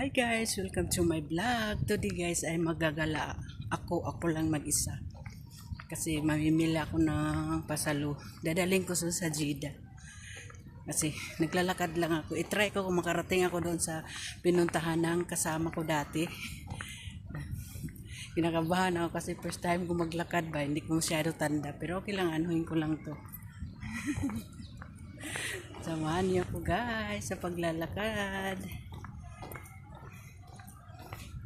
Hi guys, welcome to my vlog. Today guys ay magagala ako, ako lang mag-isa. Kasi mamimili ako ng pasalo. Dadaling ko sa Jeddah. Kasi naglalakad lang ako. I-try ko kung makarating ako doon sa pinuntahan ng kasama ko dati. Kinakabahan ako kasi first time ko maglakad ba, hindi ko masyado tanda. Pero okay lang, anuhin ko lang to. Samahan niyo ako guys sa paglalakad.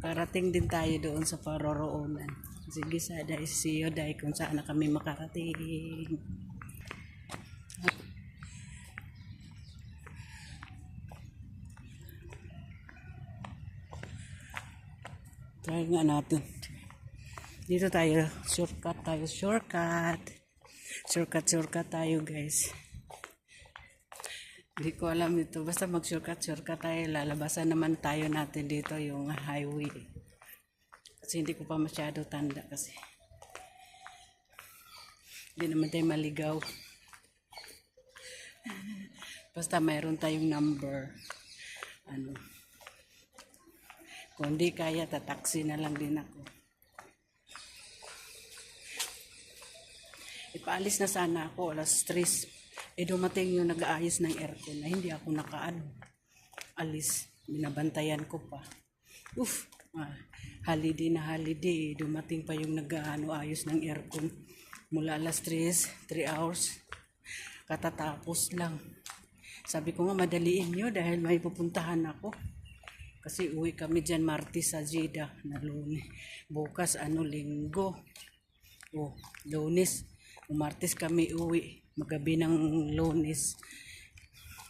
Parating din tayo doon sa paroroonan. Sige, sada isiyo dahil kung saan na kami makarating. Try nga natin. Dito tayo, shortcut tayo, shortcut. Shortcut, shortcut tayo guys. Hindi ko alam ito. Basta mag-shortcut, shortcut tayo. Lalabasan naman tayo natin dito yung highway. Kasi hindi ko pa masyado tanda kasi. Hindi naman tayo maligaw. Basta mayroon tayong number. Ano. Kung hindi kaya, tataksi na lang din ako. Ipaalis na sana ako, alas 3. Eh dumating yung nag-aayos ng aircon na hindi ako nakaano. Alis, binabantayan ko pa. Uf, ah, holiday na holiday. Dumating pa yung nag-ano ayos ng aircon. Mula alas 3, 3 hours. Katatapos lang. Sabi ko nga madaliin nyo dahil may pupuntahan ako. Kasi uwi kami dyan Martes sa Jeddah na lunes. Bukas ano linggo. Oh, lunes. Martes kami uwi. Magabi ng lunes.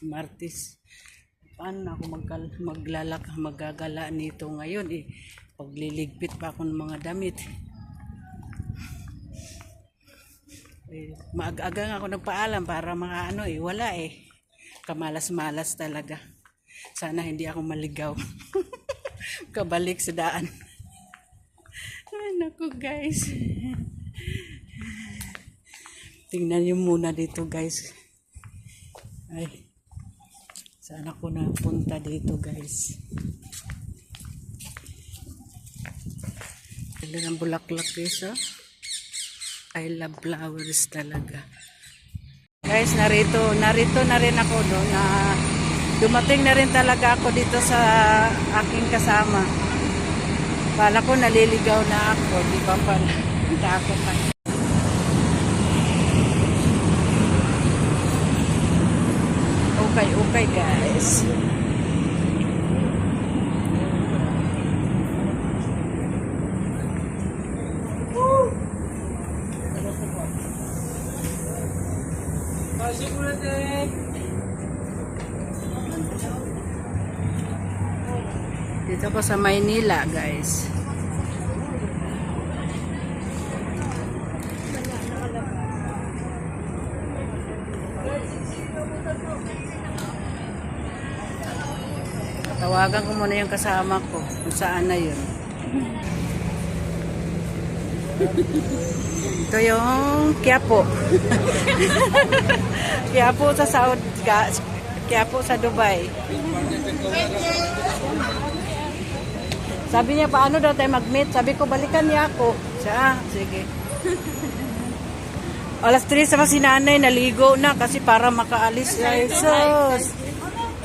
Martes. Paano ako magkal maglalak, magagala nito ngayon eh. Pagliligpit pa ako ng mga damit. Eh, maaga ako nagpaalam para mga ano eh, wala eh. Kamalas-malas talaga. Sana hindi ako maligaw. Kabalik sa daan. Ay, naku guys. Tingnan niyo muna dito guys. Ay. Saan ako napunta dito guys. Ganda ng bulaklak guys oh. I love flowers talaga. Guys, narito, narito na rin ako doon na dumating na rin talaga ako dito sa aking kasama. Kala ko naliligaw na ako, di ba pala? Takot na. Okay, okay guys. Dito ko sa Maynila, guys. Tawagan ko muna yung kasama ko kung saan na yun. Ito yung Quiapo. Quiapo sa Saudi, Quiapo sa Dubai. Sabi niya, paano daw tayo mag-meet? Sabi ko, balikan niya ako. Siya, "Ah, sige. Alas 3 sama si nanay, naligo na kasi para makaalis. Ay, sus.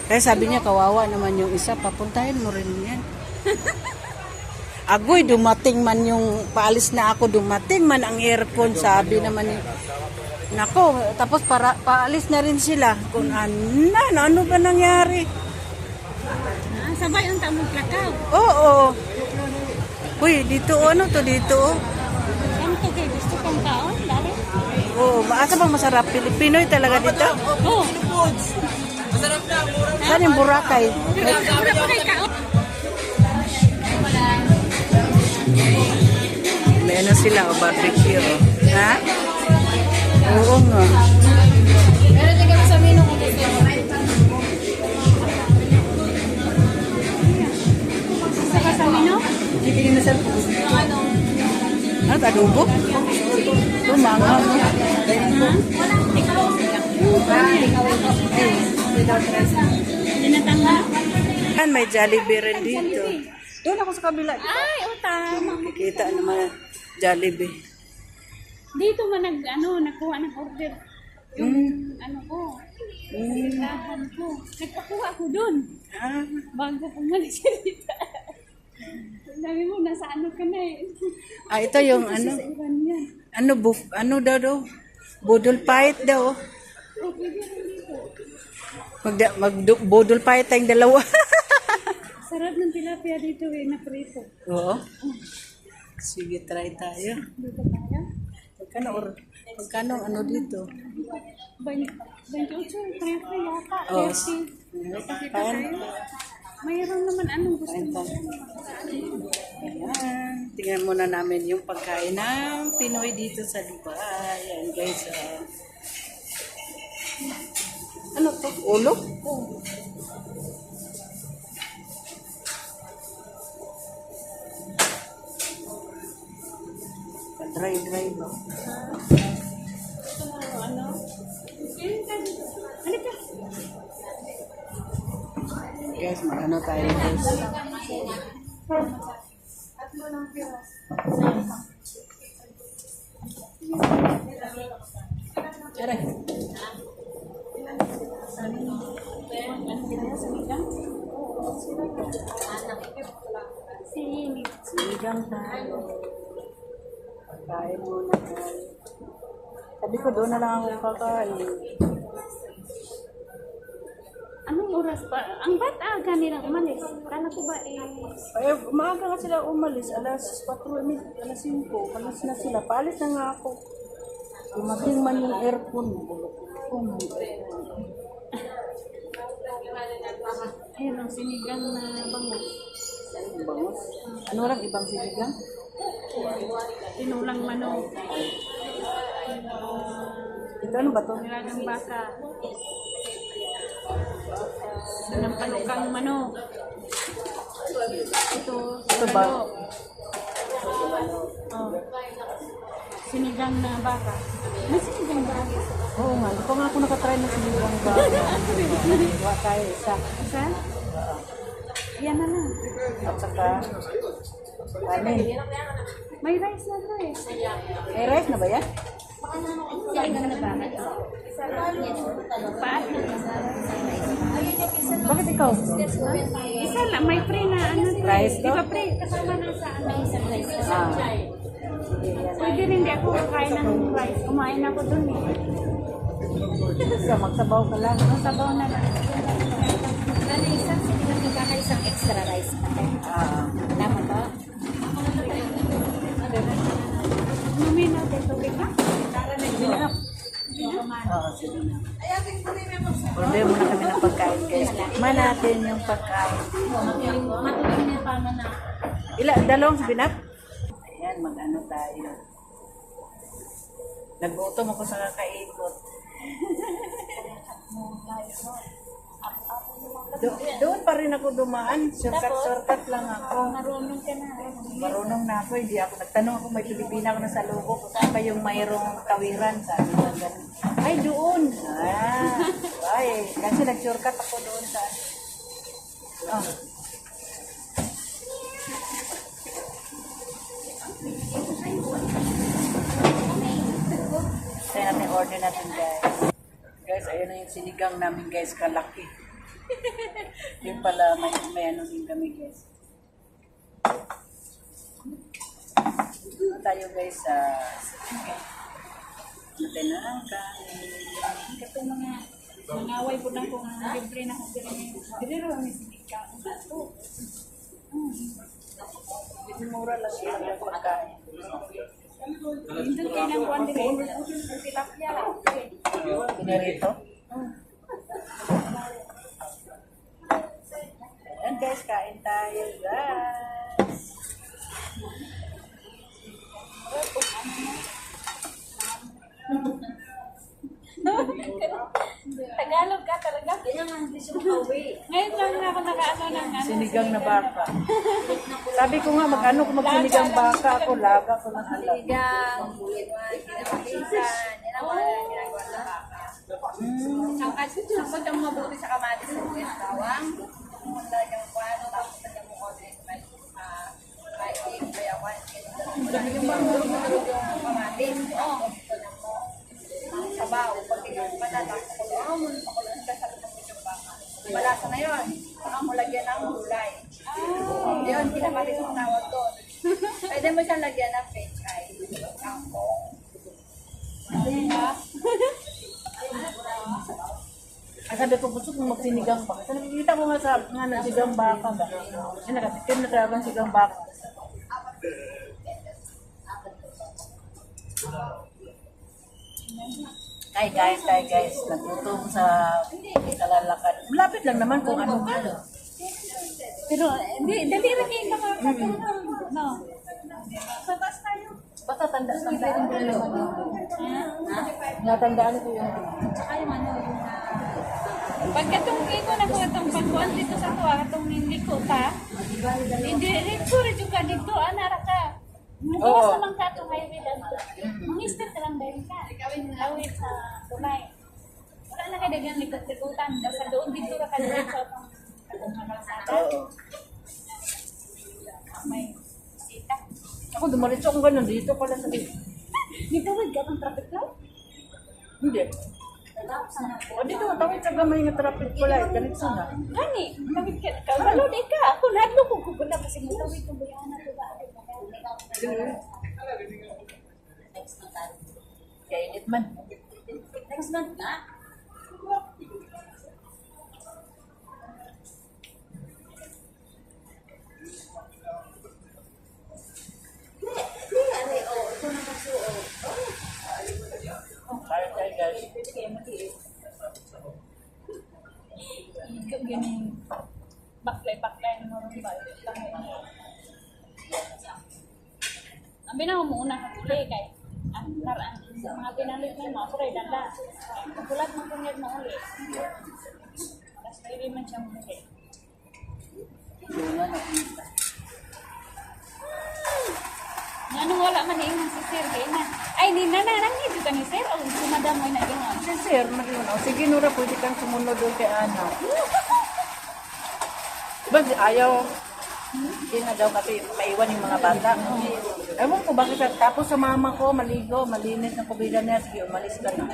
Kaya sabi niya, kawawa naman yung isa, papuntahin mo rin yan. Agoy, dumating man yung, paalis na ako, dumating man ang aircon, sabi naman ni, Nako, tapos para, paalis na rin sila. Kung ano, ano ba nangyari? Ah, sabay ang tamong plakaw. Oo. Uy, dito ano to dito? Ano to kay gusto kong taon, dali? Oo, maasa bang masarap? Pilipinoy talaga dito? Oh, Saan yung Boracay? May ano sila, o barbecue. oh. Ha? Oo nga. Pero tingnan mo sa menu kung gusto mo. Saka sa menu? Ano? Ano, adobo? Ito, manga. no? Tinatanggal? Yan, may Jollibee rin dito. Doon ako sa kabila. Ay, o tama. Kikita naman Jollibee. Dito man nag, ano, nakuha ng order. Yung, ano ko, Mm. tindahan ko. Nagpakuha ko dun. Ah, Bago pumalis siya dito. Sabi mo, nasa ano ka na eh. ah, ito yung ano, ano, buf, ano daw daw? Budol fight daw. Oh, pwede rin dito. Mag, mag budol fight tayong dalawa. Sarap ng tilapia dito eh, na prito. Oo. Sige, try tayo. Dito tayo. Magkano, or, magkano ano dito? 28, 28 yata. Oh. 30. Kain. Mayroon naman anong gusto mo. Ayan. Tingnan muna namin yung pagkain ng Pinoy dito sa Dubai. Ayan guys. ah. Ano to? Ulo? Oh. Dry, dry ba? Ito na ano? Halika. Guys, mag-ano tayo guys. Aray. Sinigang tayo. Pagkain muna tayo. Sabi ko doon na lang ako kakain. Anong oras pa? Ang ba't aga nilang umalis? Kala ko ba eh... Ay, maaga nga sila umalis. Alas 4, min- alas 5. Alas na sila. Paalis na nga ako. Dumating man yung aircon. Bulok ko mo. Ayun ang sinigang na bangus. Ang bangos. Ano lang ibang sinigang? Tinulang manok. Ito ano ba to? Nilagang baka. Sinampalukang manok. Ito, Ito ba? Oh. Sinigang na baka. May sinigang baka? Oo nga. Hindi pa nga ako nakatry ng sinigang ba? Wa tayo isa. Isa? Yan na lang. At saka kanin. May rice na rice. May rice na ba yan? Bakit ikaw? Isa lang, may pre na ano. to eh. Rice to? Di ba pre? Kasama na sa ano. Ah. Pwede rin di ako kakain ng rice. Kumain ako dun eh. Isa, magsabaw ka lang. Masabaw na lang. Ano isang sinigang na baka isang extra rice pa tayo. Ah. Tama ba? Mami natin tubig? Oo, sige na. Order muna kami ng pagkain guys. Tikman natin yung pagkain. Na na. Ila, dalawang binap? Ayan, mag-ano tayo. Nagutom ako sa kakaikot. Do, doon pa rin ako dumaan. Shortcut-shortcut lang ako. Marunong ka na. Marunong na ako. Hindi ako nagtanong ako. May Pilipina ako na sa. Kung saan ba yung mayroong tawiran? Sabi ko ganun. Ay, doon. Ah, ay. Kasi nag-shortcut ako doon sa... Oh. Tayo natin order natin guys. Guys, ayun na yung sinigang namin guys, kalaki. Yung pala, may, may ano din kami guys. Ano tayo guys sa natin na ang kanin. Ito mga nangaway po na kung libre na kung dire dire ro ang sinika. Ito. Mura lang siya ang pagkain. Hindi kaya nang kuan dire. Tilapia. Pinarito. Ayan guys, kain tayo guys. Tagalog ka talaga. Ganyan nga, hindi siya makauwi. Ngayon lang na ako nakaano ng ano. Sinigang na baka. Sabi ko nga, mag-ano ko magsinigang baka ako, laga ko ng alam. Sinigang, buwan, kinamatisan, yan ang mga ginagawa ng baka. Ang kasi ang mabuti sa kamatis sa bawang, sabaw, pag yung madalas, kulong mo, pakulong ka sa loob ng baka. Malasa na yun, saka mo ng gulay. Yun, kinamatis ang tawag doon. Pwede mo siyang lagyan ng pechay. Kangkong. Ah, sabi ko, gusto kong magsinigang baka. So, nakikita ko nga sa nga na sigang baka ba? Ay, nakatikim na talaga ang sigang baka. Hi guys, hi guys. Nagutong sa kalalakad. Malapit lang naman kung ano ano. Pero, di, dali rin yung makakatulong. No. Sa taas tayo. Basta tanda, tandaan ko yung ano. Natandaan ko yung Tsaka yung ano, yung Pagkatong ko na ko itong pagkuhan dito sa tuwa, itong niliko ta, hindi rin ko rin dito, anara ka. Mukuha Oo. sa mga katong highway lang. Mangister ka lang dahil ka. Awit sa tunay. Wala na kayo dagang likot-likutan. Basta doon dito ka kalawin sa kalsada. May sita. Ako dumaritso akong ganun dito pala sa dito. Nitawid ka ng traffic light? Hindi. O dito, tawid sa gamay nga traffic pala. eh. Ganito na. Gani, tawid ka. Kabalo di ka. Ako naglo ko ko na kasi mo tawid ko bayan na to ba. Kainit man. Next month na. Kaya tayo guys. Ikaw gani. Baklay-baklay na mo rin ba? Ang binaw mo una ka uli kay ang karaan sa mga pinalit na mo, pero danda. Kulat mo kung mo uli. Tapos pwede man siya mo uli. Nung wala man yung si Sir na. Ay, ni na na dito ka ni Sir o si Madam mo na gano'n. Si Sir, Marlon. O, sige Nora, pwede kang sumunod doon kay Ana. Diba si ayaw? Hindi na daw kasi maiwan yung mga bata. Ewan ko bakit. Tapos sa mama ko, maligo, malinis ang kubida niya. Sige, umalis ka na.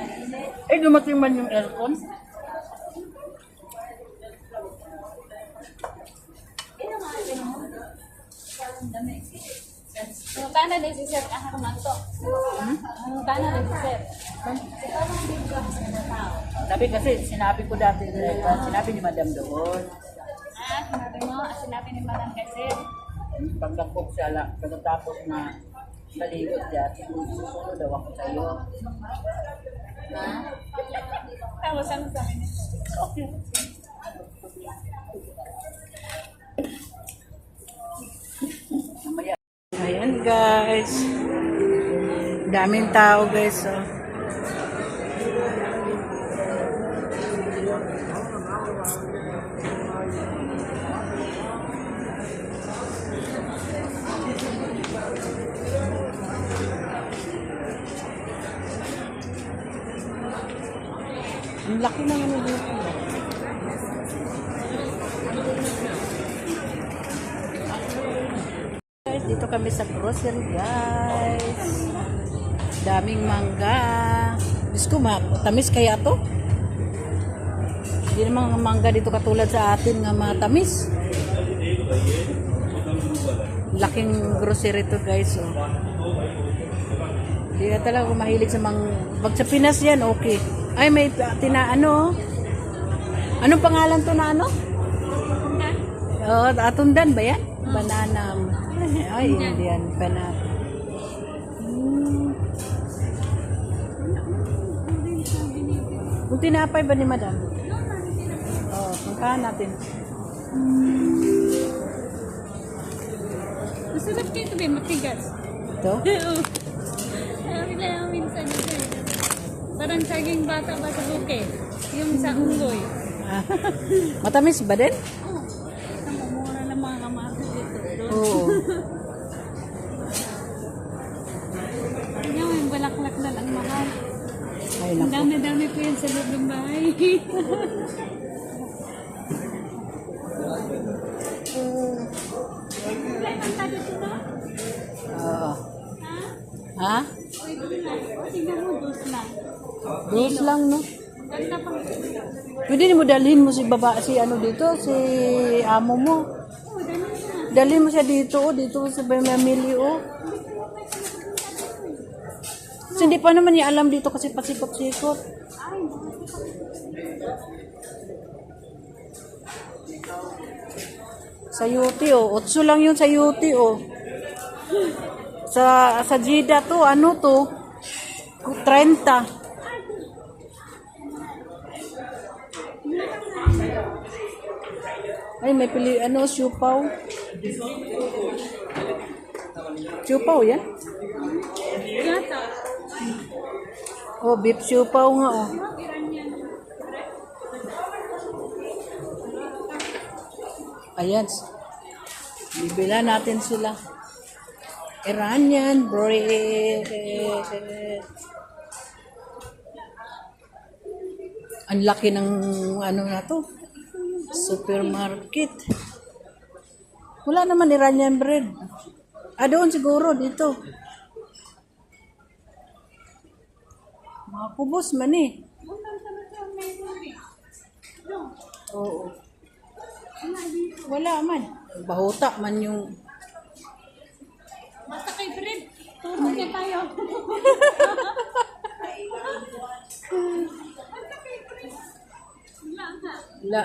Eh, dumating man yung aircon. So, tana din si Sir kahit kumanto. Tana din si Sir. Sabi kasi, sinabi ko dati, sinabi ni Madam doon. Ah, sinabi mo, ah, sinabi ni Madam kay Sir. Pagdakop siya lang, pagkatapos na maligo siya, susunod daw ako sa'yo. Ha? Tapos ano sabi niya? Okay. Ayan guys. Daming tao guys. Oh. Ang laki ng ano dito. Guys, dito kami sa grocery, guys. Daming mangga. Diyos ko, ma- tamis kaya to? Hindi naman ang mangga dito katulad sa atin nga matamis. Laking grocery to guys. Oh. Hindi ka talaga mahilig sa mang... Pag sa Pinas yan, okay. Ay, may uh, tina, ano? Anong pangalan to na ano? Oo, atundan ba yan? Banana. Ay, Indian. Banana. Hmm. Kung tinapay ba ni madam? Oo, oh, puntahan natin. Masarap kayo ito ba? Matigas. Ito? Oo. Sabi na lang minsan ito. eh. Parang saging bata ba sa buke? Yung sa unggoy. Matamis ba din? Oo. Ang mura ng mga kamatis dito. Oo. Ang sagot ng bahay. Oo. Ah. Ha? Dos lang, no? Pwede mo dalhin mo si baba, si ano dito, si amo mo. Dalhin mo siya dito, oh, dito sa Bemamili, oh. Kasi hindi pa naman niya alam dito kasi pasikot-sikot. Sa UT, oh. Otso lang yun sa UT, oh. Sa, sa Jida to, ano to? 30. Ay, may pili, ano, siupaw. Siupaw yan? yata. Oh, beef siupaw nga, oh. Ayan. Bibila natin sila. Iranian bread. Ang laki ng ano na to. Supermarket. Wala naman Iranian bread. Ah, doon siguro, dito. Mga kubos man eh. Oo. Wala man. Bahuta man yung... Basta kay Fred. Turo niya tayo. La.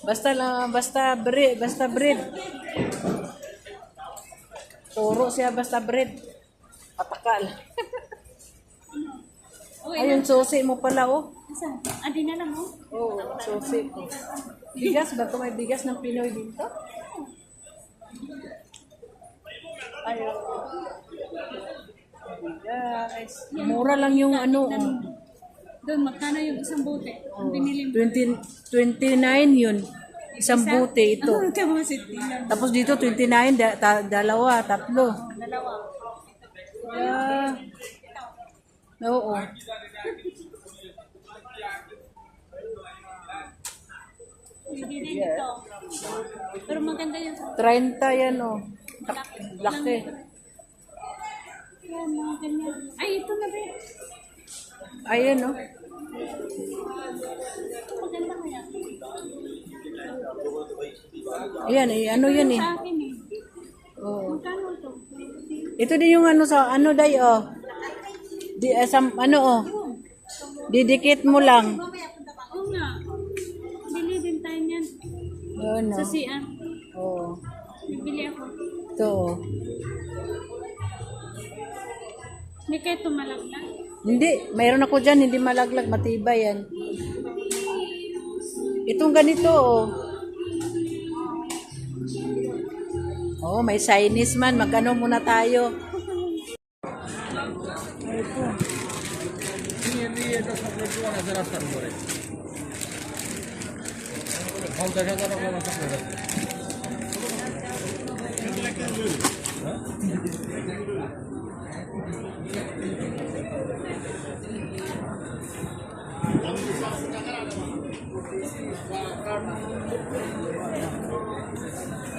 Basta lang, basta bread, basta bread. Turo siya basta bread. Patakal. Ayun, susi mo pala, oh. Asan? Adi na lang, oh. Oo, susi. Bigas ba ito? May bigas ng Pinoy dito? Ayun. Bigas. Mura lang yung ano. oh. Doon, magkano yung isang bote? Ang binili mo. 20, 29 yun. Isang bote ito. Tapos dito 29, da, ta- dalawa, tatlo. Dalawa. Yeah. Oo. Ito. Pero maganda yung 30 yan oh. Tak- Laki. Yan, mga ganyan. Ay, ito na rin. Ayan oh. Ito maganda kaya. Ayan, eh, ano yan eh. Sa. Oo. Magkano ito? Din yung ano sa ano day oh. Di, eh, sam- ano oh. Didikit mo lang. Oo nga. Bili din tayo niyan. Yun Sa oh. CR. Oo. Bibili ako. Ito oh. Hindi kayo tumalaglag. Hindi, mayroon ako dyan, hindi malaglag, matibay yan. Itong ganito, oh. Oh, may Chinese man, magkano muna tayo. Ito. Thank you.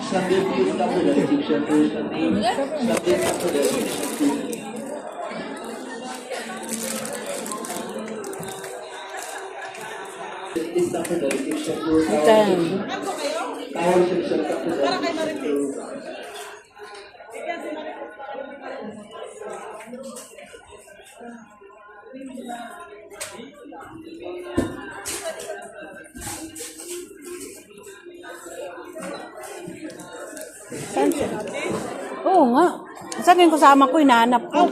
Sunday tamu dari tim satu Tim tamu dari tim satu Ito. Sabi ko sama ko, hinahanap ko.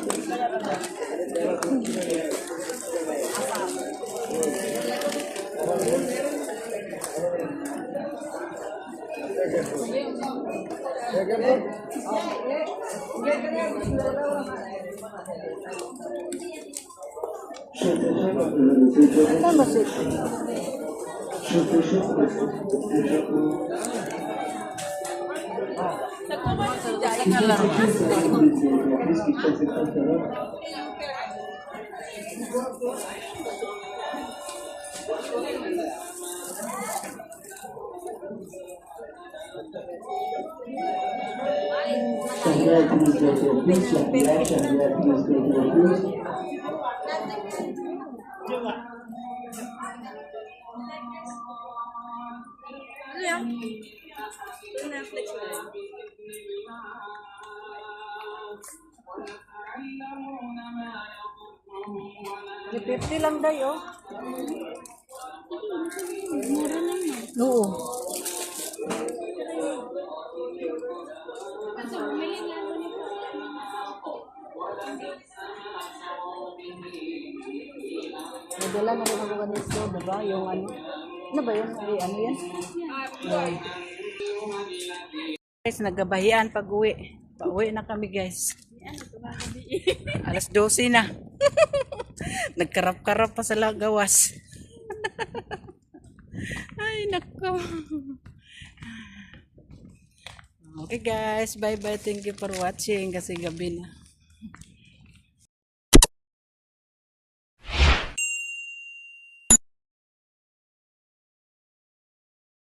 Shahriar, please go to your place. Shahriar, Shahriar, please go to your place. May 50 lang Nadala na rin ako ganito, diba? Yung ano. Ano ba yun? Ay, ano yan? Ay. Guys, nagabahian pag uwi. Pa-uwi na kami guys. Alas 12 na. Nagkarap-karap pa sa lagawas. Ay, nako. Okay guys, bye-bye. Thank you for watching kasi gabi na.